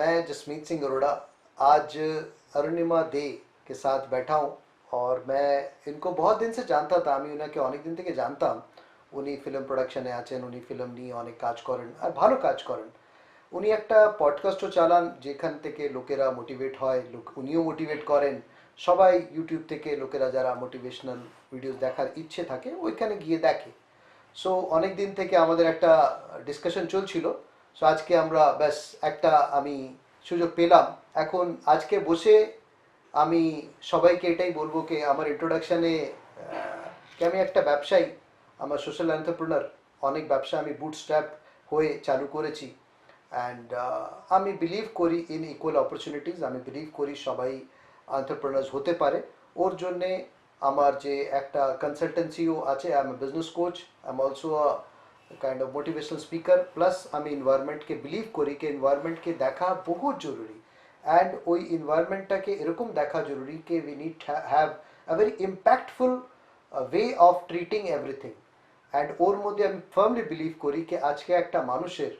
जसमीत सिंह अरोड़ा आज अरुणिमा दे के साथ बैठा हूँ और मैं इनको बहुत दिन से জানতা তা আমি ওনাকে অনেক দিন থেকে জানতাম উনি ফিল্ম প্রোডাকশনে আছেন উনি ফিল্ম নিয়ে অনেক কাজ করেন আর ভালো কাজ করেন উনি একটা পডকাস্টও চালান যেখান থেকে লোকেরা মোটিভেট হয় লোক উনিও মোটিভেট করেন সবাই ইউটিউব থেকে লোকেরা যারা মোটিভেশনাল ভিডিও দেখার ইচ্ছে থাকে ওইখানে গিয়ে দেখে সো অনেক দিন থেকে আমাদের একটা ডিসকাশন চলছিল সো আজকে আমরা ব্যাস একটা আমি সুযোগ পেলাম। এখন আজকে বসে আমি সবাইকে এটাই বলব কি আমার ইন্ট্রোডাকশানে কি আমি একটা ব্যবসায়ী, আমার সোশ্যাল এন্টারপ্রেনার অনেক ব্যবসা আমি বুট বুটস্ট্র্যাপ হয়ে চালু করেছি। অ্যান্ড আমি বিলিভ করি ইন ইকুয়াল অপরচুনিটিস আমি বিলিভ করি সবাই এন্টারপ্রেনার্স হতে পারে। ওর জন্যে আমার যে একটা কনসালটেন্সিও আছে I am business coach I am also kind of motivational speaker plus আমি এনভায়রনমেন্টকে বিলিভ করি কি এনভায়রনমেন্টকে দেখা বহুত জরুরি অ্যান্ড ওই এনভায়রনমেন্টটাকে এরকম দেখা জরুরি কি we need have a very impactful way of treating everything and ওর মধ্যে আমি ফার্মলি বিলিভ করি কি আজকে একটা মানুষের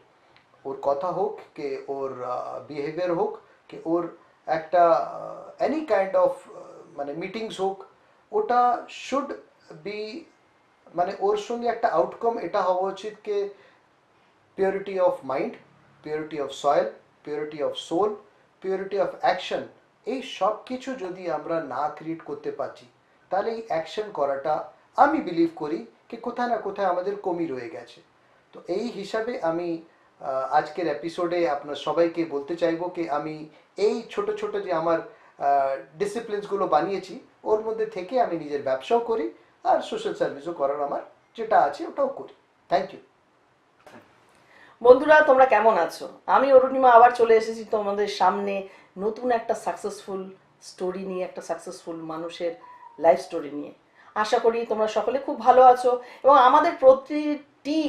ওর কথা হোক কে ওর বিহেভিয়ার হোক কে ওর একটা এনি কাইন্ড অফ মানে মিটিংস হোক ওটা শুড বি মানে ওর সঙ্গে একটা আউটকাম এটা হওয়া উচিত কে? Purity of mind purity of soil purity of soul purity of action এই সব কিছু যদি আমরা না ক্রিয়েট করতে পারছি, তাহলে এই অ্যাকশন করাটা আমি বিলিভ করি কি কোথায় না কোথায় আমাদের কমি রয়ে গেছে। তো এই হিসাবে আমি আজকের এপিসোডে আপনার সবাইকে বলতে চাইব কি আমি এই ছোট ছোট যে আমার ডিসিপ্লিনসগুলো বানিয়েছি, ওর মধ্যে থেকে আমি নিজের ব্যবসাও করি আর সোশ্যাল সার্ভিসও করার আমার যেটা আছে ওটাও করি। থ্যাংক ইউ বন্ধুরা, তোমরা কেমন আছো? আমি অরুণিমা, আবার চলে এসেছি তোমাদের সামনে নতুন একটা সাকসেসফুল স্টোরি নিয়ে, একটা সাকসেসফুল মানুষের লাইফ স্টোরি নিয়ে। আশা করি তোমরা সকলে খুব ভালো আছো এবং আমাদের প্রতিটি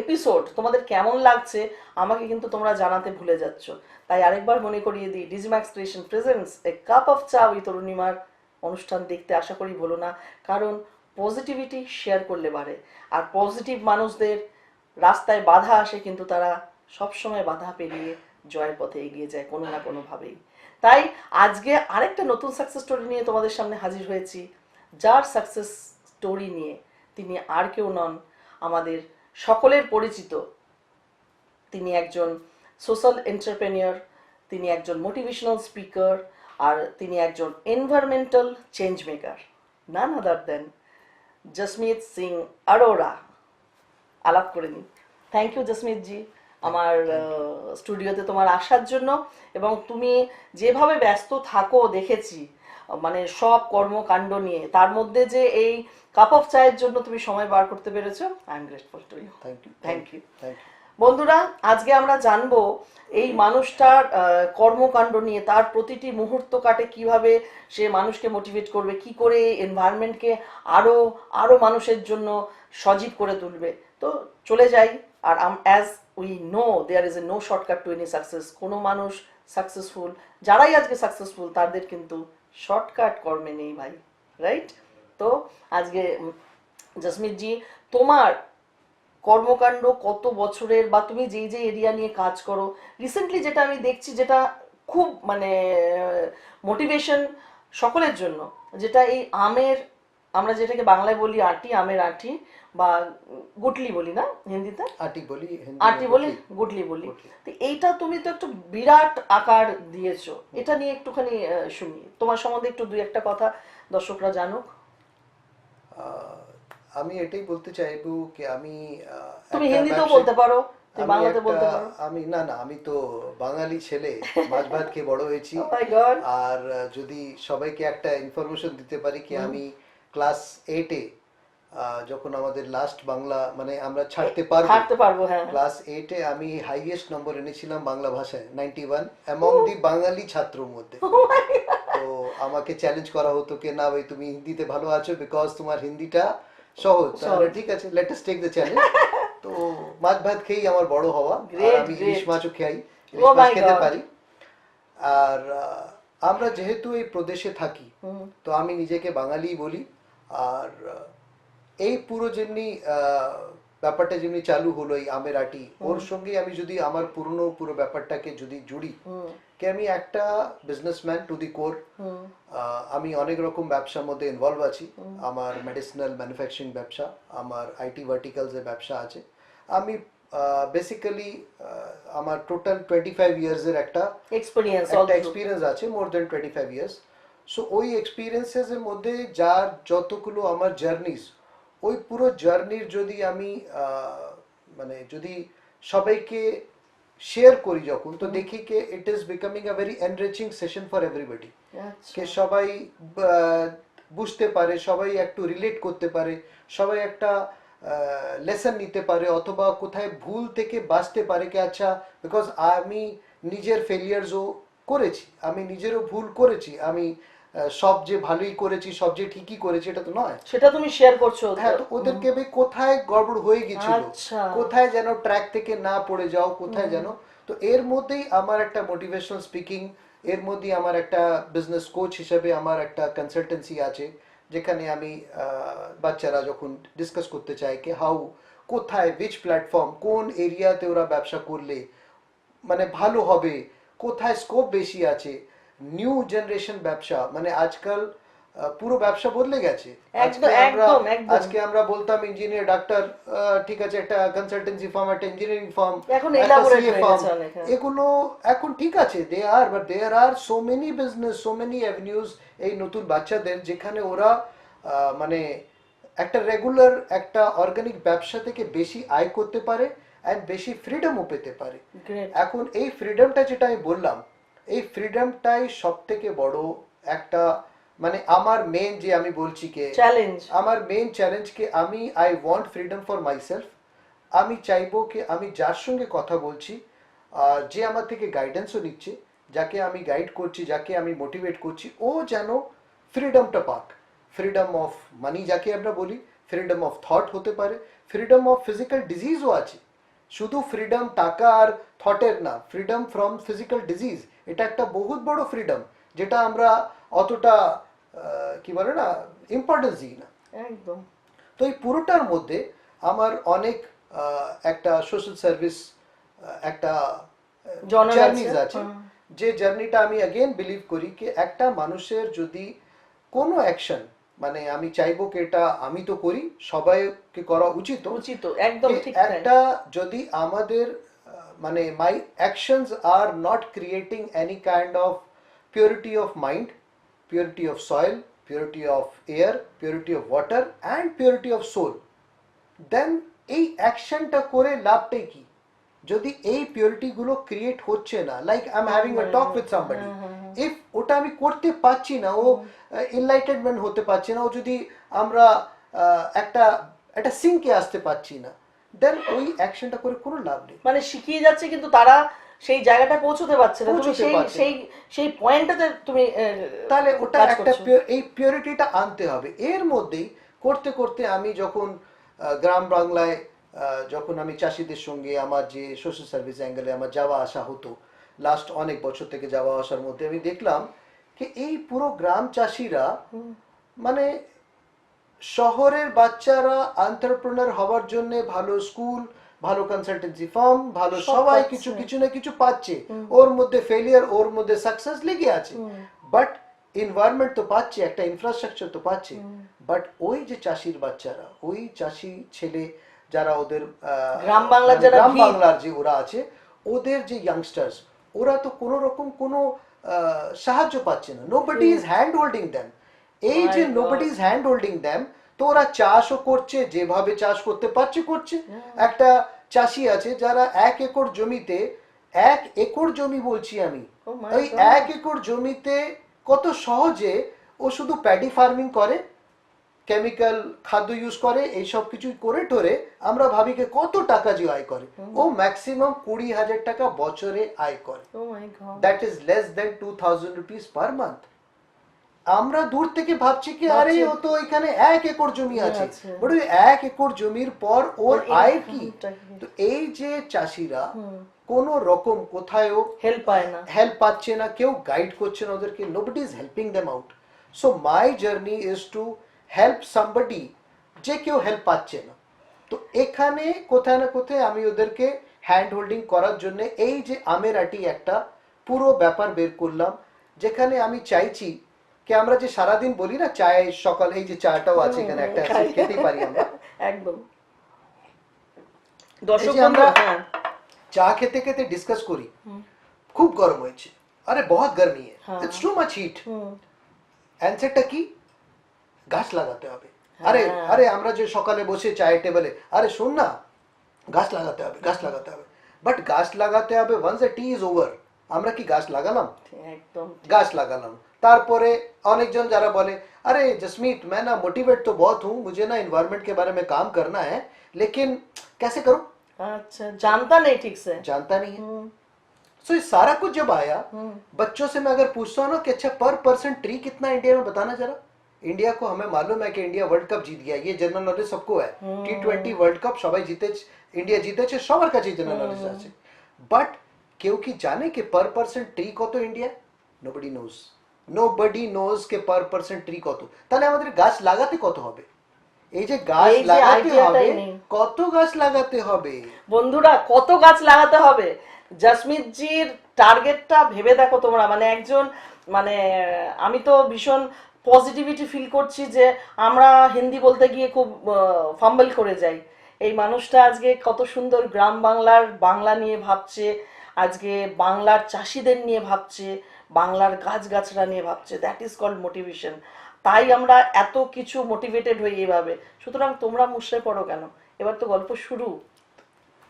এপিসোড তোমাদের কেমন লাগছে আমাকে কিন্তু তোমরা জানাতে ভুলে যাচ্ছ। তাই আরেকবার মনে করিয়ে দিই Digimax creation presents a cup of cha with অরুণিমার অনুষ্ঠান দেখতে। আশা করি বলো না, কারণ পজিটিভিটি শেয়ার করলে বাড়ে। আর পজিটিভ মানুষদের রাস্তায় বাধা আসে কিন্তু তারা সবসময় বাধা পেরিয়ে জয়ের পথে এগিয়ে যায় কোনো না কোনোভাবেই। তাই আজকে আরেকটা নতুন সাকসেস স্টোরি নিয়ে তোমাদের সামনে হাজির হয়েছি। যার সাকসেস স্টোরি নিয়ে তিনি আর কেউ নন, আমাদের সকলের পরিচিত। তিনি একজন সোশ্যাল এন্টারপ্রেনিয়র তিনি একজন মোটিভেশনাল স্পিকার আর তিনি একজন environmental change maker none other than Jasmeet Singh Arora আলাপ করে নিই থ্যাংক ইউ জসমিত জি আমার স্টুডিওতে তোমার আসার জন্য এবং তুমি যেভাবে ব্যস্ত থাকো দেখেছি মানে সব কর্মকাণ্ড নিয়ে তার মধ্যে যে এই কাপ অফ চায়ের জন্য তুমি সময় বার করতে পেরেছ I am grateful to you thank you thank you thank you বন্ধুরা, আজকে আমরা জানব এই মানুষটার কর্মকাণ্ড নিয়ে, তার প্রতিটি মুহূর্ত কাটে কীভাবে সে মানুষকে মোটিভেট করবে, কি করে এনভায়রনমেন্টকে আরও আরও মানুষের জন্য সজীব করে তুলবে। তো চলে যাই, আর as we know there is a no shortcut to any success কোনো মানুষ সাকসেসফুল যারাই আজকে সাকসেসফুল তাদের কিন্তু শর্টকাট কর্মে নেই ভাই রাইট তো আজকে জসমিত জি তোমার কর্মকাণ্ড কত বছরের বা তুমি যেই যে এরিয়া নিয়ে কাজ করো রিসেন্টলি যেটা আমি দেখছি যেটা খুব মানে মোটিভেশন সকলের জন্য যেটা এই আমের আমরা যেটাকে বাংলায় বলি আটি আমের আটি বা গুটলি বলি না হিন্দিতে? আটি বলি আটি বলি গুটলি। বলি। তো এইটা তুমি তো একটু বিরাট আকার দিয়েছ। এটা নিয়ে একটুখানি শুনি। তোমার সম্বন্ধে একটু দুই একটা কথা দর্শকরা জানুক। আমি এটাই বলতে চাইব কি আমি তুমি হিন্দিতেও বলতে পারো বাংলাতে বলতে পারো। আমি না না আমি তো বাঙালি ছেলে মাছ ভাত খেয়ে বড় হয়েছি। Oh. আর যদি সবাইকে একটা ইনফরমেশন দিতে পারি কি আমি ক্লাস এইটে যখন আমাদের লাস্ট বাংলা মানে আমরা ছাড়তে পারব। থাকতে পারব হ্যাঁ। ক্লাস এইটে আমি হাইয়েস্ট নম্বর এনেছিলাম বাংলা ভাষায় ninety one among the Bangali ছাত্রর মধ্যে। Oh তো আমাকে চ্যালেঞ্জ করা হতো কি না ভাই তুমি হিন্দিতে ভালো আছো বিকজ তোমার হিন্দিটা সহজ তাহলে ঠিক আছে let us take the challenge তো মাছ ভাত খেয়েই আমার বড় হওয়া আর আমি ইলিশ মাছও খাই ইলিশ Oh মাছ খেতে পারি। আর আমরা যেহেতু এই প্রদেশে থাকি তো আমি নিজেকে বাঙালি বলি আর এই পুরো যেমনি আহ, ব্যাপারটা যেমনি চালু হলো এই আমের আটি ওর সঙ্গে আমি যদি আমার পুরনো পুরো ব্যাপারটাকে যদি জুড়ি কি আমি একটা বিজনেসম্যান টু দি কোর আমি অনেক রকম ব্যবসার মধ্যে ইনভলভ আছি। আমার মেডিসিনাল ম্যানুফ্যাকচারিং ব্যবসা আমার আইটি ভার্টিক্যালসের ব্যবসা আছে। আমি বেসিক্যালি আমার টোটাল টোয়েন্টি ফাইভ ইয়ার্সের একটা এক্সপিরিয়েন্স একটা এক্সপিরিয়েন্স আছে more than twenty five years so ওই এক্সপিরিয়েন্সেস এর মধ্যে যার যতগুলো আমার জার্নিস ওই পুরো জার্নির যদি আমি মানে যদি সবাইকে শেয়ার করি যখন তো দেখি কে it is becoming a very enriching session for everybody কে সবাই বুঝতে পারে সবাই একটু রিলেট করতে পারে সবাই একটা লেসন নিতে পারে অথবা কোথায় ভুল থেকে বাঁচতে পারে কি আচ্ছা বিকজ আমি নিজের ফেলিয়ার্সও করেছি আমি নিজেরও ভুল করেছি আমি সব যে ভালোই করেছি সব যে ঠিকই করেছি এটা তো নয়। সেটা তুমি শেয়ার করছ হ্যাঁ তো ওদেরকে ভাই কোথায় গড়বড় হয়ে গেছিল আচ্ছা। কোথায় যেন ট্র্যাক থেকে না পড়ে যাও কোথায় যেন? তো এর মধ্যেই আমার একটা মোটিভেশনাল স্পিকিং এর মধ্যেই আমার একটা বিজনেস কোচ হিসেবে আমার একটা কনসালটেন্সি আছে যেখানে আমি বাচ্চারা যখন ডিসকাস করতে চাই কি হাউ কোথায় উইচ প্ল্যাটফর্ম কোন এরিয়াতে ওরা ব্যবসা করলে মানে ভালো হবে কোথায় স্কোপ বেশি আছে নিউ জেনারেশন ব্যবসা মানে আজকাল পুরো ব্যবসা বদলে গেছে। আজকে আমরা বলতাম ইঞ্জিনিয়ার ডাক্তার ঠিক আছে একটা কনসালটেন্সি ফার্ম একটা ইঞ্জিনিয়ারিং ফার্ম হয়ে হ্যাঁ। এগুলো এখন ঠিক আছে they are but there are so many business so many avenues এই নতুন বাচ্চাদের যেখানে ওরা মানে একটা রেগুলার একটা অর্গানিক ব্যবসা থেকে বেশি আয় করতে পারে অ্যান্ড বেশি ফ্রিডমও পেতে পারে। এখন এই ফ্রিডমটা যেটা আমি বললাম এই ফ্রিডমটাই সব থেকে বড় একটা মানে আমার মেন যে আমি বলছি কে চ্যালেঞ্জ আমার মেন চ্যালেঞ্জ কি আমি I want freedom for myself আমি চাইব কি আমি যার সঙ্গে কথা বলছি যে আমার থেকে গাইডেন্সও নিচ্ছে যাকে আমি গাইড করছি যাকে আমি মোটিভেট করছি ও যেন ফ্রিডমটা পাক। ফ্রিডম অফ মানি যাকে আমরা বলি ফ্রিডম অফ থট হতে পারে ফ্রিডম অফ ফিজিক্যাল ডিজিজও আছে। শুধু ফ্রিডম টাকা আর থটের না ফ্রিডম ফ্রম ফিজিক্যাল ডিজিজ এটা একটা বহুত বড় ফ্রিডম যেটা আমরা অতটা কি বলে না ইম্পর্টেন্স দিই না। একদম। তো এই পুরোটার মধ্যে আমার অনেক একটা সোশ্যাল সার্ভিস একটা জার্নিজ আছে, আছে যে জার্নিটা আমি অ্যাগেন বিলিভ করি কি একটা মানুষের যদি কোনো অ্যাকশন মানে আমি চাইব কি এটা আমি তো করি সবাইকে করা উচিত। উচিত একদম ঠিক তাই। একটা যদি আমাদের মানে my actions are not creating any kind of purity of mind purity of soil purity of air purity of water and purity of soul then এই অ্যাকশনটা করে লাভটাই কি? যদি এই পিউরিটি গুলো ক্রিয়েট হচ্ছে না like I am having a talk with somebody if ওটা আমি করতে পারছি না ও এনলাইটেনমেন্ট হতে পারছে না ও যদি আমরা একটা একটা সিঙ্কে আসতে পারছি না দেন ওই অ্যাকশনটা করে কোনো লাভ নেই। মানে শিখিয়ে যাচ্ছে কিন্তু তারা সেই জায়গাটা পৌঁছতে পারছে না তুমি সেই সেই সেই পয়েন্টটাতে তুমি তাহলে ওটা একটা এই পিউরিটিটা আনতে হবে। এর মধ্যেই করতে করতে আমি যখন গ্রাম বাংলায় যখন আমি চাষিদের সঙ্গে আমার যে সোশ্যাল সার্ভিস অ্যাঙ্গেলে আমার যাওয়া আসা হতো লাস্ট অনেক বছর থেকে যাওয়া আসার মধ্যে আমি দেখলাম যে এই পুরো গ্রাম চাষিরা মানে শহরের বাচ্চারা এন্টারপ্রেনার হওয়ার জন্য ভালো স্কুল ভালো কনসালটেন্সি ফার্ম ভালো সবাই কিছু কিছু না কিছু পাচ্ছে। ওর মধ্যে ফেলিয়ার ওর মধ্যে সাকসেস লেগে আছে। বাট এনভায়রনমেন্ট তো পাচ্ছে একটা ইনফ্রাস্ট্রাকচার তো পাচ্ছে। বাট ওই যে চাষির বাচ্চারা ওই চাষি ছেলে যারা ওদের গ্রাম বাংলার মানে যারা গ্রাম বাংলার যে ওরা আছে ওদের যে ইয়াংস্টার্স ওরা তো কোনো রকম কোনো সাহায্য পাচ্ছে না। Nobody is hand holding them এই যে God. Nobody is hand holding them তো ওরা চাষও করছে যেভাবে চাষ করতে পারছে করছে। একটা চাষি আছে যারা এক একর জমিতে এক একর জমি বলছি আমি। Oh ওই এক একর জমিতে কত সহজে ও শুধু প্যাডি ফার্মিং করে কেমিক্যাল খাদ্য ইউজ করে এই সব কিছু করে টোরে আমরা ভাবি যে কত টাকা যে আয় করে। ও ম্যাক্সিমাম কুড়ি হাজার টাকা বছরে আয় করে. That is less than two thousand rupees per month আমরা দূর থেকে ভাবছি কি আরে ও তো এখানে এক একর জমি আছে। আছে। বট ওই এক একর জমির পর ওর আয় কি? কি? তো এই যে চাষিরা কোন রকম কোথায়ও হেল্প পায় না। হেল্প পাচ্ছে না কেউ গাইড করছে না ওদেরকে nobody is helping them out so my journey is to help somebody যে কেউ হেল্প পাচ্ছে না তো এখানে কোথায় না কোথায় আমি ওদেরকে হ্যান্ড হোল্ডিং করার জন্য এই যে আমের আটি একটা পুরো ব্যাপার বের করলাম যেখানে আমি চাইছি কি আমরা যে সারাদিন বলি না চায় সকাল এই যে চাটাও আছে এখানে একটা আছে, খাই। খেতেই পারি আমরা। একদম। দর্শক এই যে আমরা- বন্ধু, হ্যাঁ। চা খেতে খেতে ডিসকাস করি। খুব গরম হয়েছে। আরে বহুত গরমি হ্যাঁ। It's too much heat hmm, অ্যান্সারটা কি? গাছ লাগাতে হবে আরে হ্যাঁ। আরে আমরা যে সকালে বসে চায়ের টেবিলে আরে শোন না গাছ লাগাতে হবে গাছ লাগাতে হবে বাট গাছ লাগাতে হবে once the tea is over আমরা কি গাছ লাগালাম একদম গাছ লাগালাম তারপরে অনেকজন যারা বলে अरे जसमीत मैं ना मोटिवेट तो बहुत हूँ मुझे ना इन्वायरमेंट के बारे में काम करना है लेकिन कैसे करूँ अच्छा जानता नहीं ठीक से जानता नहीं है हम्म, सो ये सारा कुछ जब आया हम्म, बच्चों से मैं अगर पूछता हूँ ना कि अच्छा पर पर्सन ट्री कितना इंडिया में बताना जरा ইন্ডিয়া কো হমে মালুম হ্যাঁ ইন্ডিয়া ওয়ার্ল্ড কাপ জিত গিয়া ইয়ে জেনারেল নলেজ সবকো হ্যাঁ টি টোয়েন্টি ওয়ার্ল্ড কাপ সবাই জিতেছে ইন্ডিয়া জিতেছে সবার কাছে জেনারেল নলেজ আছে বাট কেউ কি জানে কি পার পার্সেন্ট ট্রি কত India nobody knows nobody knows কে পার পার্সেন্ট ট্রি কত তাহলে আমাদের গাছ লাগাতে কত হবে এই যে গাছ লাগাতে হবে কত গাছ লাগাতে হবে বন্ধুরা কত গাছ লাগাতে হবে জসমিত জির টার্গেটটা ভেবে দেখো তোমরা মানে একজন মানে আমি তো ভীষণ পজিটিভিটি ফিল করছি যে আমরা হিন্দি বলতে গিয়ে খুব ফাম্বল করে যাই। এই মানুষটা আজকে কত সুন্দর গ্রাম বাংলার বাংলা নিয়ে ভাবছে, আজকে বাংলার চাষিদের নিয়ে ভাবছে, বাংলার গাছগাছরা নিয়ে ভাবছে। দ্যাট ইজ কল্ড মোটিভেশন তাই আমরা এত কিছু মোটিভেটেড হই এভাবে সুতরাং তোমরা মুশড়ে পড়ো কেন? এবার তো গল্প শুরু।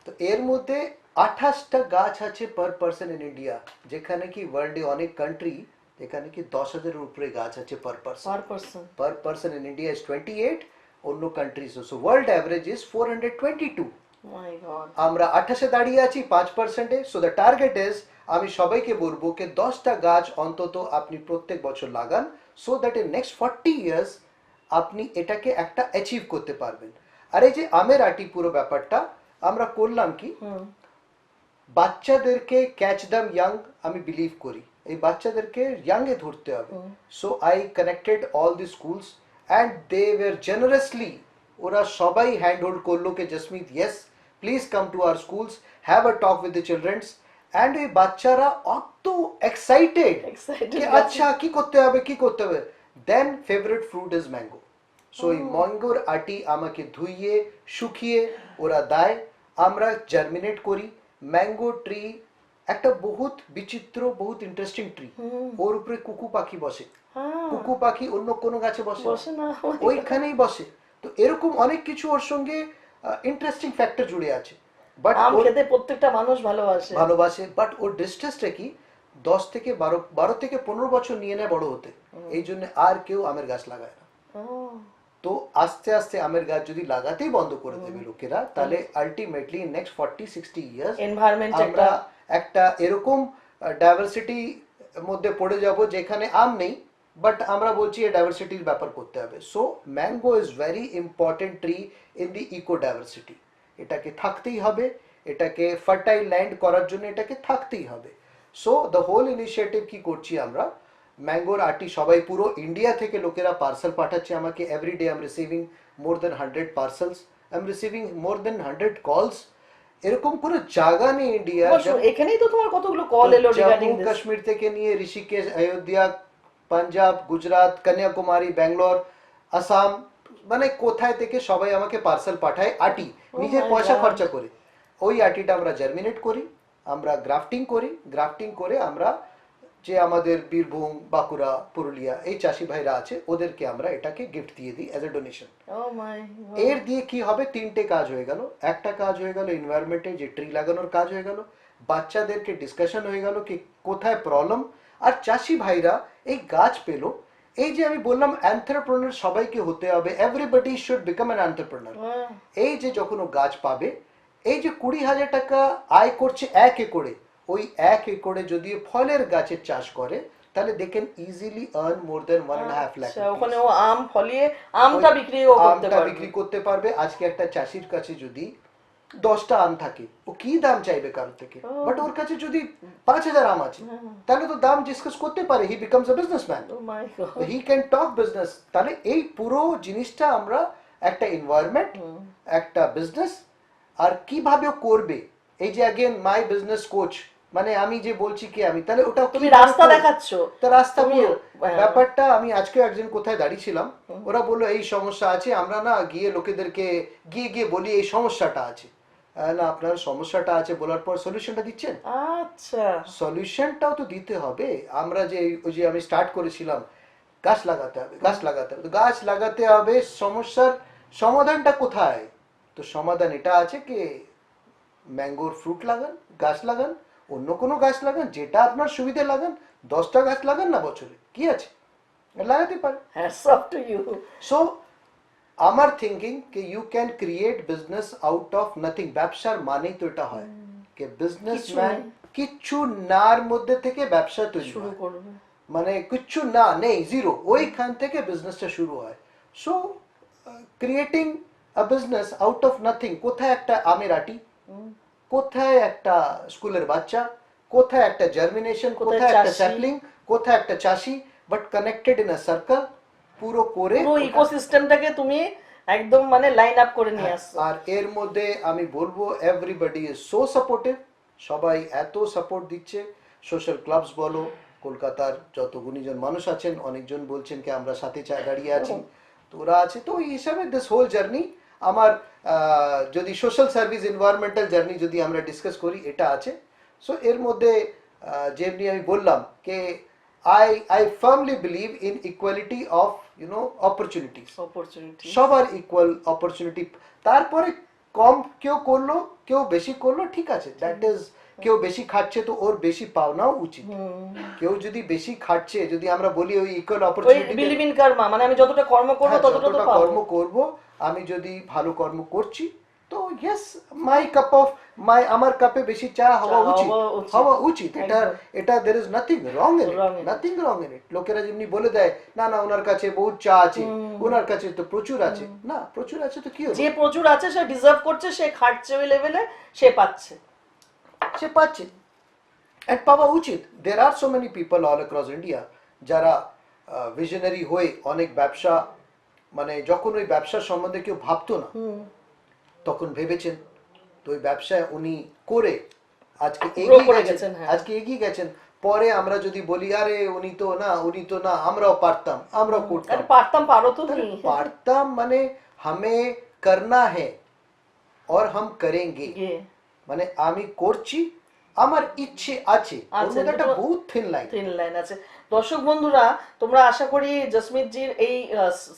তো এর মধ্যে আঠাশটা গাছ আছে পার পার্সন ইন ইন্ডিয়া যেখানে কি ওয়ার্ল্ডে অনেক কান্ট্রি যেখানে কি দশ হাজারের উপরে গাছ আছে per person per person person in India is 28 অন্য countries so world average is four hundred twenty two আমরা আঠাশে দাঁড়িয়ে আছি পাঁচ পার্সেন্টে সো দ্য টার্গেট ইজ আমি সবাইকে বলব কি দশটা গাছ অন্তত আপনি প্রত্যেক বছর লাগান so that in next forty years আপনি এটাকে একটা অ্যাচিভ করতে পারবেন। আর এই যে আমের আটি পুরো ব্যাপারটা আমরা করলাম কি? বাচ্চাদেরকে ক্যাচ দাম ইয়াং আমি বিলিভ করি। এই বাচ্চাদেরকে ইয়াং এ ধরতে হবে so I connected all the schools and they were generously ওরা সবাই হ্যান্ড হোল্ড করল কে Jasmeet yes please come to our schools have a talk with the childrens and এই বাচ্চারা অত এক্সাইটেড Excited কি আচ্ছা কি করতে হবে কি করতে হবে then favourite fruit is mango so এই ম্যাঙ্গোর আটি আমাকে ধুইয়ে শুকিয়ে ওরা দেয় আমরা জার্মিনেট করি ম্যাঙ্গো ট্রি একটা বহুত বিচিত্র বহুত ইন্টারেস্টিং ট্রি ওর উপরে কুকু পাখি বসে। হ্যাঁ। কুকু পাখি অন্য কোনো গাছে বসে ওইখানেই বসে। তো এরকম অনেক কিছু ওর সঙ্গে ইন্টারেস্টিং ফ্যাক্টর জুড়ে আছে। বাট আম খেতে প্রত্যেকটা মানুষ ভালোবাসে। ভালোবাসে। বাট ওর ডিস্টেন্সটা কি? দশ থেকে বারো বারো থেকে পনেরো বছর নিয়ে নেয় বড় হতে। এই জন্য আর কেউ আমের গাছ লাগায় না। তো আস্তে আস্তে আমের গাছ যদি লাগাতেই বন্ধ করে দেবে লোকেরা তাহলে ultimately next forty sixty years Environment আমরা একটা একটা এরকম ডাইভার্সিটি মধ্যে পড়ে যাব যেখানে আম নেই বাট আমরা বলছি এই ডাইভার্সিটির ব্যাপার করতে হবে। So mango is very important tree in the eco diversity এটাকে থাকতেই হবে, এটাকে ফার্টাইল ল্যান্ড করার জন্য এটাকে থাকতেই হবে। সো দ্য হোল ইনিশিয়েটিভ কি করছি আমরা? ম্যাঙ্গোর আটি সবাই পুরো ইন্ডিয়া থেকে লোকেরা পার্সেল পাঠাচ্ছে আমাকে। Every day am receiving more than hundred parcels I am receiving more than hundred calls এরকম কোনো জায়গা নেই ইন্ডিয়া এখানেই তো তোমার কতগুলো কল এলো রিগার্ডিং কাশ্মীর থেকে নিয়ে ঋষিকেশ অযোধ্যা পাঞ্জাব গুজরাট কন্যাকুমারী ব্যাঙ্গালোর আসাম মানে কোথায় থেকে সবাই আমাকে পার্সেল পাঠায় আটি নিজের পয়সা খরচা করে। ওই আটিটা আমরা জার্মিনেট করি আমরা গ্রাফটিং করি গ্রাফটিং করে আমরা যে আমাদের বীরভূম বাঁকুড়া পুরুলিয়া এই চাষি ভাইরা আছে ওদেরকে আমরা এটাকে গিফট দিয়ে দিই অ্যাজ এ ডোনেশন এর দিয়ে কি হবে? তিনটে কাজ হয়ে গেল। একটা কাজ হয়ে গেল এনভায়রনমেন্টে যে ট্রি লাগানোর কাজ হয়ে গেল। বাচ্চাদেরকে ডিসকাশন হয়ে গেল কি কোথায় প্রবলেম আর চাষি ভাইরা এই গাছ পেল। এই যে আমি বললাম অ্যান্টারপ্রেনার সবাইকে হতে হবে। Everybody should become an entrepreneur এই যে যখন ও গাছ পাবে এই যে কুড়ি হাজার টাকা আয় করছে এক একরে ওই এক একরে যদি ফলের গাছের চাষ করে তাহলে they can easily earn more than one and half lakh ওখানে ও আম ফলিয়ে আমটা বিক্রিও করতে পারবে। বিক্রি করতে পারবে। আজকে একটা চাষির কাছে যদি দশটা আম থাকে ও কি দাম চাইবে কারোর থেকে? বাট ওর কাছে যদি পাঁচ হাজার আম আছে তাহলে তো দাম ডিসকাস করতে পারে। He becomes a my God he can talk business তাহলে এই পুরো জিনিসটা আমরা একটা এনভায়রনমেন্ট একটা বিজনেস আর কীভাবে করবে? এই যে অ্যাগেন মাই বিজনেস কোচ মানে আমি যে বলছি কি আমি তাহলে ওটা তুমি রাস্তা? দেখাচ্ছ। তো রাস্তা পুরো হ্যাঁ। ব্যাপারটা আমি আজকে একজন কোথায় দাঁড়িয়েছিলাম ওরা বলল এই সমস্যা আছে আমরা না গিয়ে লোকেদেরকে গিয়ে গিয়ে বলি এই সমস্যাটা আছে। না আপনার সমস্যাটা আছে বলার পর সলিউশনটা দিচ্ছেন? আচ্ছা। সলিউশনটাও তো দিতে হবে। আমরা যে ওই যে আমি স্টার্ট করেছিলাম গাছ লাগাতে হবে গাছ লাগাতে হবে। গাছ লাগাতে হবে সমস্যার সমাধানটা কোথায়? তো সমাধান এটা আছে কি ম্যাঙ্গোর ফ্রুট লাগান গাছ লাগান অন্য কোনো গাছ লাগান যেটা আপনার সুবিধে লাগান দশটা গাছ লাগান না বছরে। কি আছে? লাগাতে পারে। সো আমার thinking K you can create business out of nothing ব্যবসার মানেই তো এটা হয় কে বিজনেসম্যান কিচ্ছু নার মধ্যে থেকে ব্যবসা তৈরি শুরু করবে। মানে কিচ্ছু না নেই জিরো ওইখান থেকে বিজনেসটা শুরু হয়। So creating a business out of nothing কোথায় একটা আমের আটি? কোথায় একটা স্কুলের বাচ্চা কোথায় একটা জার্মিনেশন কোথায় একটা স্যাপলিং কোথায় একটা চাষি but connected in a circle পুরো করে পুরো ইকোসিস্টেমটাকে তুমি একদম মানে লাইন আপ করে নিয়ে আসছো। আর এর মধ্যে আমি বলব এভরিবডি ইজ সো সাপোর্টিভ সবাই এত সাপোর্ট দিচ্ছে। সোশ্যাল ক্লাবস বলো কলকাতার যত গুণীজন মানুষ আছেন অনেকজন বলছেন কি আমরা সাথে চা দাঁড়িয়ে আছি। তো ওরা আছে তো এই হিসাবে দিস হোল জার্নি আমার যদি সোশ্যাল সার্ভিস এনভায়রনমেন্টাল জার্নি যদি আমরা ডিসকাস করি এটা আছে। সো এর মধ্যে যেমনি আমি বললাম কে I I firmly believe in equality of you know opportunities opportunity সবার ইকুয়াল অপরচুনিটি তারপরে কম কেউ করল কেউ বেশি করল ঠিক আছে। দ্যাট ইজ কেউ বেশি খাচ্ছে তো ওর বেশি পাওনাও উচিত। কেউ যদি বেশি খাচ্ছে যদি আমরা বলি ওই equal opportunity believe in karma মানে আমি যতটা কর্ম করব ততটা তো পাবো। হ্যাঁ, কর্ম করব আমি যদি ভালো কর্ম করছি তো yes my cup of my আমার কাপে বেশি চা হওয়া উচিত। হওয়া উচিত। এটা এটা there is nothing wrong in nothing wrong in it লোকেরা যেমনি বলে দেয় না না ওনার কাছে বহুত চা আছে ওনার কাছে তো প্রচুর আছে। না প্রচুর আছে তো কি যে প্রচুর আছে সে ডিজার্ভ করছে সে খাটছে ওই লেভেলে সে পাচ্ছে। সে পাচ্ছে। অ্যান্ড পাওয়া উচিত। There are so many people all across India যারা ভিশনারি হয়ে অনেক ব্যবসা মানে যখন ওই ব্যবসার সম্বন্ধে কেউ ভাবতো না তখন ভেবেছেন তো ওই ব্যবসায় উনি করে আজকে এগিয়ে করে গেছেন গেছেন, হ্যাঁ। আজকে এগিয়ে গেছেন পরে আমরা যদি বলি আরে উনি তো না উনি তো না আমরাও পারতাম আমরাও করতাম আরে পারতাম পারো তো তাহলে তুমি পারতাম মানে হামে করনা হে और हम करेंगे গিয়ে মানে আমি করছি আমার ইচ্ছে আছে ওর আছে, মধ্যে একটা দুটো- বহুত থিন লাইন থিন লাইন আছে দর্শক বন্ধুরা, তোমরা আশা করি জসমিত জির এই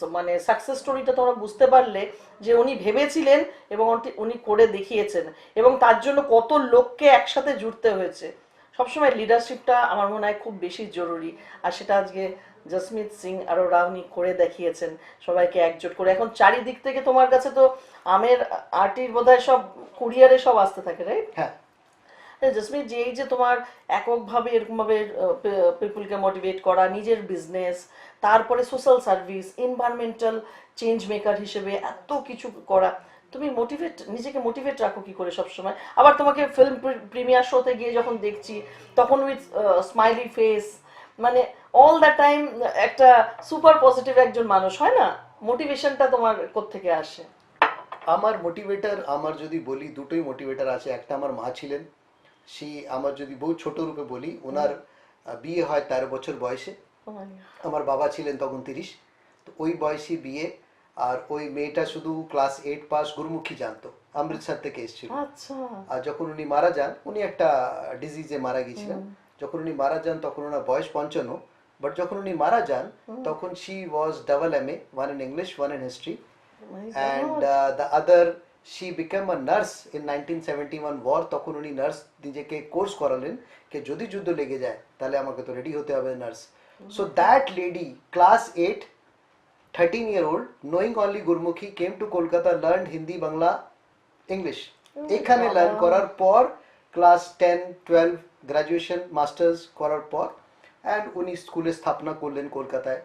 মানে সাকসেস স্টোরিটা তোমরা বুঝতে পারলে যে উনি ভেবেছিলেন এবং উনি- করে দেখিয়েছেন এবং তার জন্য কত লোককে একসাথে জুড়তে হয়েছে। সবসময় লিডারশিপটা আমার মনে হয় খুব বেশি জরুরি। আর সেটা আজকে জসমিত সিং আরও রাউনি করে দেখিয়েছেন। সবাইকে একজোট করে। এখন চারিদিক থেকে তোমার কাছে তো আমের, আটির বোধহয় সব কুরিয়ারে সব আসতে থাকে রাইট হ্যাঁ। জসমিত যে এই যে তোমার এককভাবে, এরকমভাবে পিপুলকে মোটিভেট করা, নিজের বিজনেস তারপরে social service environmental change maker হিসেবে এত কিছু করা, তুমি মোটিভেট নিজেকে মোটিভেট রাখো কি করে সবসময়? আবার তোমাকে ফিল্ম প্রিমিয়ার শোতে গিয়ে যখন দেখছি, তখন উইথ স্মাইলি ফেস মানে অল দ্য টাইম একটা সুপার পজিটিভ একজন মানুষ, হয় না? মোটিভেশনটা তোমার কোত্থেকে আসে? আমার মোটিভেটর আমার যদি বলি, দুটোই মোটিভেটর আছে, একটা আমার মা ছিলেন সে আমার যদি বহু ছোট রূপে বলি ওনার বিয়ে হয় তেরো বছর বয়সে. আমার বাবা ছিলেন তখন তিরিশ। তো ওই বয়সী বিয়ে আর ওই মেয়েটা শুধু ক্লাস এইট পাস গুরুমুখী জানতো অমৃতসর থেকে এসেছিল। আচ্ছা। আর যখন উনি মারা যান উনি একটা ডিজিজে মারা গিয়েছিলেন। যখন উনি মারা যান তখন ওনার বয়স পঞ্চান্ন। বাট যখন উনি মারা যান তখন she was double M A one in English one in history and the uh, the other she became a nurse in 1971 war. তখন উনি নার্স নিজেকে কোর্স করালেন যে যদি যুদ্ধ লেগে যায় তাহলে আমাকে তো রেডি হতে হবে nurse so that lady class eight thirteen year old knowing only Gurmukhi came to Kolkata learn Hindi Bangla English এখানে লার্ন করার পর class ten twelve graduation masters করার পর অ্যান্ড উনি স্কুলে স্থাপনা করলেন কলকাতায়।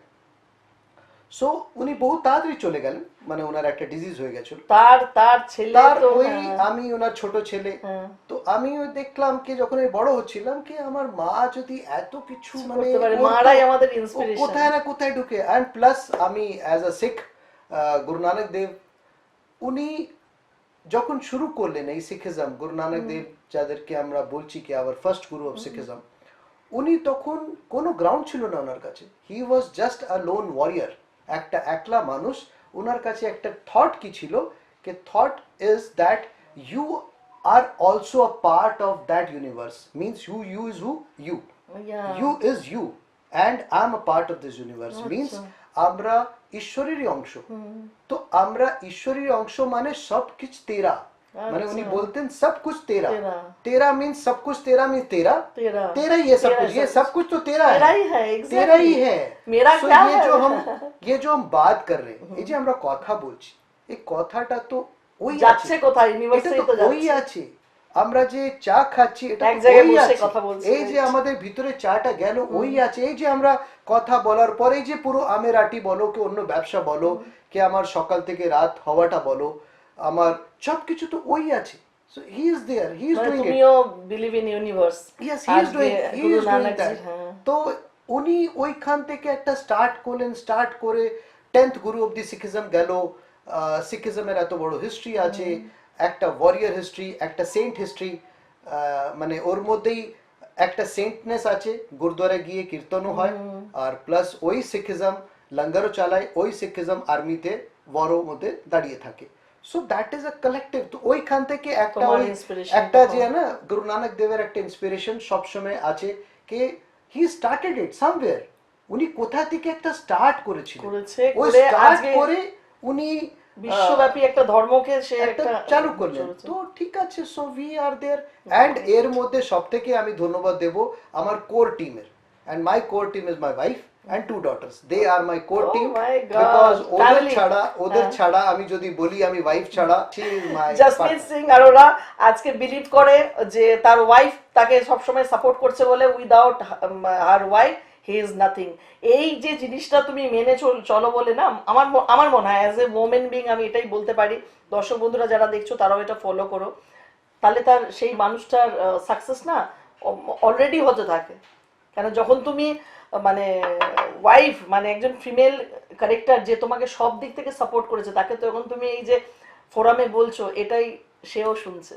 সো উনি বহু তাড়াতাড়ি চলে গেলেন। মানে ওনার একটা ডিজিজ হয়ে গেছিল। তার তার ছেলে তার তো ওই হ্যাঁ, আমি ওনার ছোট ছেলে। হ্যাঁ। তো আমিও দেখলাম কি যখন আমি বড় হচ্ছিলাম কি আমার মা যদি এত কিছু মানে মারাই আমাদের inspiration। কোথায় না কোথায় ঢুকে। অ্যান্ড প্লাস আমি অ্যাজ আ শিখ গুরু নানক দেব উনি যখন শুরু করলেন এই শিখিজম গুরু নানক দেব যাদেরকে আমরা বলছি কি আবার ফার্স্ট গুরু অফ শিখিজম উনি তখন কোনো গ্রাউন্ড ছিল না ওনার কাছে। He was just a lone warrior একটা একলা মানুষ ওনার কাছে একটা থট কি ছিল? কে thought is that you are also a part of that universe means you you is who you Yeah. You is you and I am a part of this universe means আমরা ঈশ্বরেরই অংশ। তো আমরা ঈশ্বরের অংশ মানে সব কিছু তেরা। মানে উনি আচ্ছা। বলতেন সব कुछ तेरा तेरा। तेरा मीन्स सब कुछ तेरा मीन्स तेरा तेरा। तेरा ही है सब तेरा कुछ ये सब सब कुछ तो तेरा तेरा है ही है, exactly। तेरा ही है मेरा So क्या ये है? जो हम ये जो हम बात कर रहे हैं এই যে আমরা কথা বলছি এই কথাটা তো ওই যাচ্ছে আছে। কোথায় এটা ইউনিভার্সিটি তো তো ওই যাচ্ছে আছে আমরা যে চা খাচ্ছি এটা এক তো জায়গায় ওই বসে আছে। কথা বলছি, এই যে right. আমাদের ভিতরে চাটা গেল ওই আছে এই যে আমরা কথা বলার পরে এই যে পুরো আমের আটি বলো কি অন্য ব্যবসা বলো কি আমার সকাল থেকে রাত হওয়াটা বলো আমার সব কিছু তো ওই আছে। So he is there he is মানে ডুইং ইট তুমিও believe in universe yes he is doing he is doing that তো উনি ওইখান থেকে একটা স্টার্ট করলেন স্টার্ট করে টেন্থ গুরু অব দি সিখিজম গেল সিখিজমের এত বড় হিস্ট্রি আছে একটা ওয়ারিয়ার হিস্ট্রি একটা সেন্ট হিস্ট্রি মানে ওর মধ্যেই একটা সেন্টনেস আছে গুরুদ্বারা গিয়ে কীর্তনও হয়। আর প্লাস ওই সিখিজম লঙ্গারও চালায় ওই সিখিজম আর্মিতে ওয়ারও মধ্যে দাঁড়িয়ে থাকে। So that is a collective তো ওইখান থেকে একটা ওই একটা যে না গুরু নানক দেবের একটা ইন্সপিরেশন সবসময় আছে কে হি স্টার্টেড ইট সামওয়্যার উনি কোথা থেকে একটা স্টার্ট করেছিলেন? করেছে, ওই স্টার্ট করে উনি বিশ্বব্যাপী একটা ধর্মকে সে একটা চালু করলেন। তো ঠিক আছে so we are there and এর মধ্যে সব থেকে আমি ধন্যবাদ দেব আমার কোর টিমের and my core team is my wife and two daughters they are my core team because ওদের ছাড়া ওদের। ছাড়া আমি যদি বলি আমি ওয়াইফ ছাড়া she is my Jasmin Singh Arora আজকে বিলিভ করে যে তার ওয়াইফ তাকে সবসময় সাপোর্ট করছে বলে without her wife he is nothing এই যে জিনিসটা তুমি মেনে চল- বলে না আমার আমার মনে হয় অ্যাজ এ ওমেন বিং আমি এটাই বলতে পারি। দর্শক বন্ধুরা যারা দেখছ তারাও এটা ফলো করো। তাহলে তার সেই মানুষটার সাকসেস না অলরেডি হতে থাকে। কেন যখন তুমি মানে ওয়াইফ মানে একজন ফিমেল ক্যারেক্টার যে তোমাকে সব দিক থেকে সাপোর্ট করেছে তাকে তো এখন তুমি এই যে ফোরামে বলছো এটাই সেও শুনছে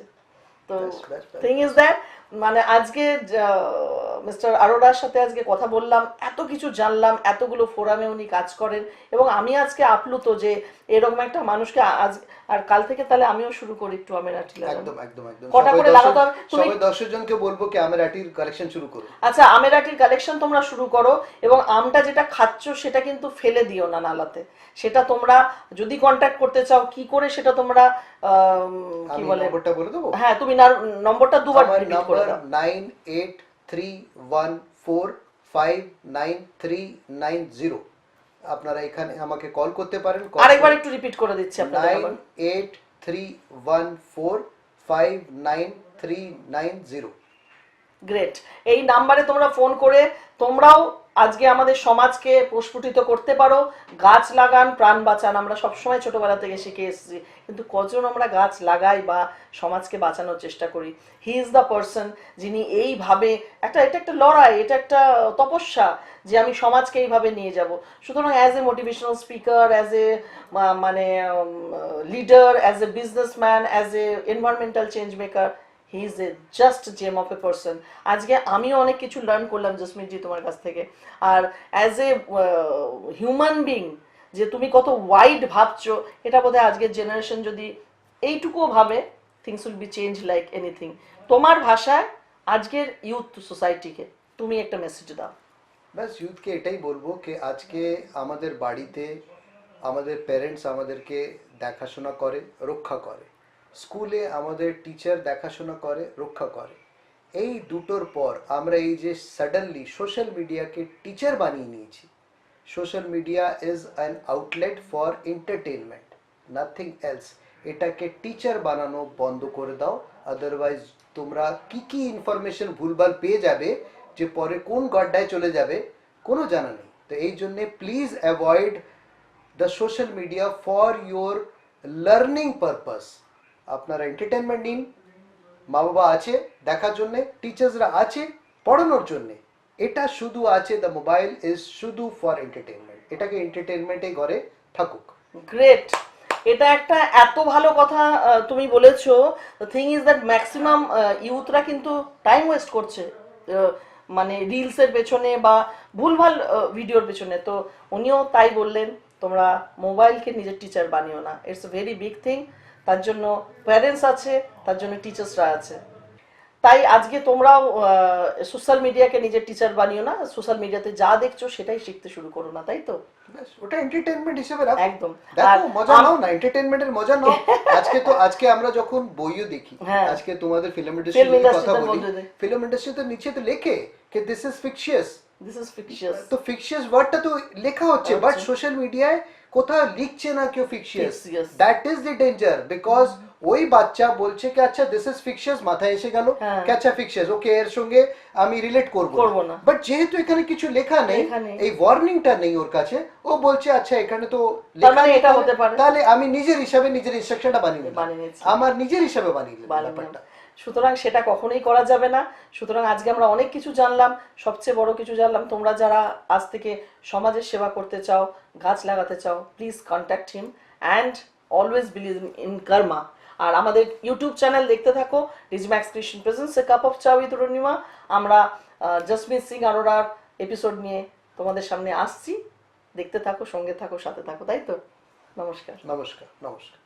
তো। থিং ইজ দ্যাট মানে আজকে মিস্টার আরোরার সাথে আজকে কথা বললাম এত কিছু জানলাম এতগুলো ফোরামে উনি কাজ করেন এবং আমি আজকে আপ্লুত যে এরকম একটা মানুষকে আজ আর কাল থেকে তাহলে আমিও শুরু করি একটু আমের আটি লাগানো। একদম একদম একদম। কটা করে লাগাতে হবে? তুমি- সবাই দর্শক জনকে বলব কি আমের আটির কালেকশন শুরু করুন আচ্ছা আমের আটির কালেকশন তোমরা শুরু করো এবং আমটা যেটা খাচ্ছ সেটা কিন্তু ফেলে দিও না নালাতে সেটা তোমরা যদি কন্ট্যাক্ট করতে চাও কি করে সেটা তোমরা কি বলে? নম্বরটা বলে দেবো? হ্যাঁ তুমি নম্বরটা দুবার রিপিট করে নাইন জিরো আপনারা এখানে আমাকে কল করতে পারেন আরেকবার একটু রিপিট করে দিচ্ছি আপনাদের নাইন আবার। Eight three one four five nine three nine zero great এই নাম্বারে তোমরা ফোন করে তোমরাও আজকে আমাদের সমাজকে প্রস্ফুটিত করতে পারো। গাছ লাগান, প্রাণ বাঁচান। আমরা সবসময় ছোটবেলা থেকে শিখে এসেছি। কিন্তু কজন আমরা গাছ লাগাই বা সমাজকে বাঁচানোর চেষ্টা করি? হি ইজ দ্য পার্সন যিনি এইভাবে একটা, এটা একটা লড়াই, এটা একটা তপস্যা যে আমি সমাজকে এইভাবে নিয়ে যাব। সুতরাং as a motivational speaker as a মানে leader as a businessman as a environmental change maker he is a just gem of a person আজকে আমিও অনেক কিছু লার্ন করলাম জসমিনজি তোমার কাছ থেকে। আর অ্যাজ এ হিউম্যান বিং যে তুমি কত ওয়াইড ভাবছ, এটা বোধহয় আজকের জেনারেশন যদি এইটুকুও ভাবে things will be change like anything তোমার ভাষায় আজকের ইউথ সোসাইটিকে তুমি একটা মেসেজ দাও। ব্যাস ইউথকে এটাই বলব যে আজকে আমাদের বাড়িতে আমাদের প্যারেন্টস আমাদেরকে দেখাশোনা করে, রক্ষা করে। স্কুলে আমাদের টিচার দেখাশোনা করে, রক্ষা করে। এই দুটোর পর আমরা এই যে সাডেনলি সোশ্যাল মিডিয়াকে টিচার বানিয়ে নিয়েছি। Social media is an outlet for entertainment nothing else এটাকে টিচার বানানো বন্ধ করে দাও আদারওয়াইজ তোমরা কি কি ইনফরমেশন ভুলভাল পেয়ে যাবে, যে পরে কোন গড্ডায় চলে যাবে, কোনো জানা নেই। তো এই জন্যে please avoid the social media for your learning purpose আপনারা এন্টারটেনমেন্ট নিন। মা বাবা আছে, দেখার জন্যে টিচার্সরা আছে, পড়ানোর জন্যে। এটা শুধু আছে দ্য মোবাইল ইজ শুধু ফর এন্টারটেনমেন্ট এটাকে এন্টারটেনমেন্টে ঘরে থাকুক। গ্রেট এটা একটা এত ভালো কথা তুমি বলেছ। থিং ইজ দ্যাট ম্যাক্সিমাম ইউথরা কিন্তু টাইম ওয়েস্ট করছে মানে রিলসের পেছনে বা ভুলভাল ভিডিওর পেছনে। তো উনিও তাই বললেন, তোমরা মোবাইলকে নিজের টিচার বানিও না। ইটস ভেরি বিগ থিং তার জন্য প্যারেন্টস আছে তার জন্য টিচার্সরা আছে। তাই আজকে তোমরাও সোশ্যাল মিডিয়াকে নিজের টিচার বানিও না সোশ্যাল মিডিয়াতে যা দেখছ সেটাই শিখতে শুরু করো না তাই তো? ওটা এন্টারটেনমেন্ট হিসেবে রাখো। একদম। দেখো মজা নাও না এন্টারটেনমেন্টের মজা নাও। আজকে তো আজকে আমরা যখন বইও দেখি হ্যাঁ। আজকে তোমাদের ফিল্ম ইন্ডাস্ট্রির কথা বলি। ফিল্ম ইন্ডাস্ট্রি তো নিচে তো লেখে যে this is fictitious this is fictitious তো ফিকশিয়াস ওয়ার্ডটা তো লেখা হচ্ছে বাট সোশ্যাল মিডিয়ায় কোথাও লিখছে না কেউ fictitious Fictitious. That is the danger because ওই বাচ্চা বলছে কি আচ্ছা দিস ইজ ফিকশিয়াস মাথায় এসে গেল। হ্যাঁ। কি আচ্ছা ফিকশিয়াস ওকে এর সঙ্গে আমি রিলেট করব করব না। বাট যেহেতু এখানে কিছু লেখা নেই এই ওয়ার্নিংটা নেই ওর কাছে ও বলছে আচ্ছা এখানে তো লেখা মানে নেই, এটা হতে পারে। তাহলে আমি নিজের হিসাবে নিজের ইনস্ট্রাকশনটা বানিয়ে নিলাম বানিয়ে নিয়েছি। আমার নিজের হিসাবে বানিয়ে নিলাম ব্যাপারটা। সুতরাং সেটা কখনোই করা যাবে না। সুতরাং আজকে আমরা অনেক কিছু জানলাম সবচেয়ে বড় কিছু জানলাম। তোমরা যারা আজ থেকে সমাজের সেবা করতে চাও গাছ লাগাতে চাও please contact him and always believe in karma আর আমাদের ইউটিউব চ্যানেল দেখতে থাকো Digimax Krishna presence a cup of cha with Arunima আমরা জসমিত সিং আরোরার এপিসোড নিয়ে তোমাদের সামনে আসছি। দেখতে থাকো, সঙ্গে থাকো, সাথে থাকো, তাই তো? নমস্কার। নমস্কার নমস্কার।